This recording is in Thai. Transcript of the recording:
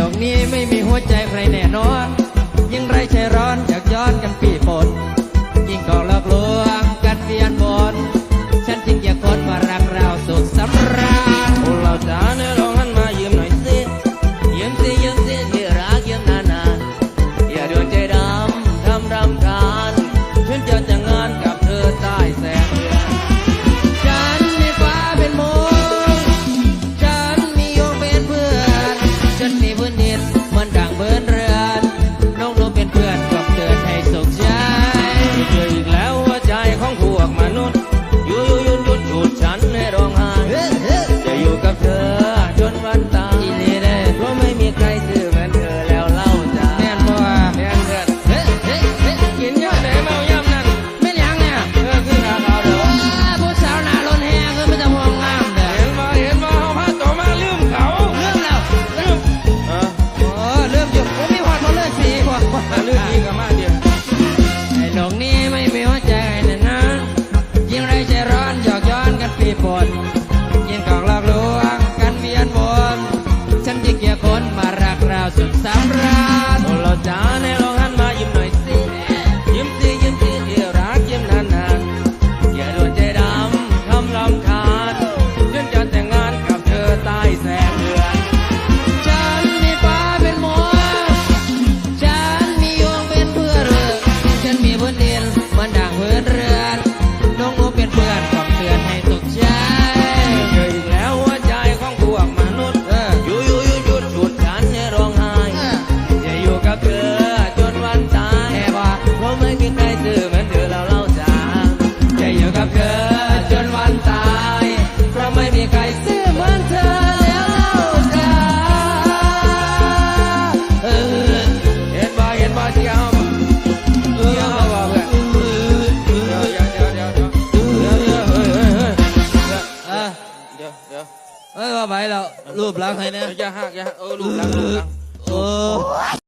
โลกนี้ไม่มีหัวใจใครแน่นอนยังไรใจร้อนจะ sus sabrán, no los dan el แล้วรูปลักษให้นะยากยากเออลูกรักลูกรัก โอ้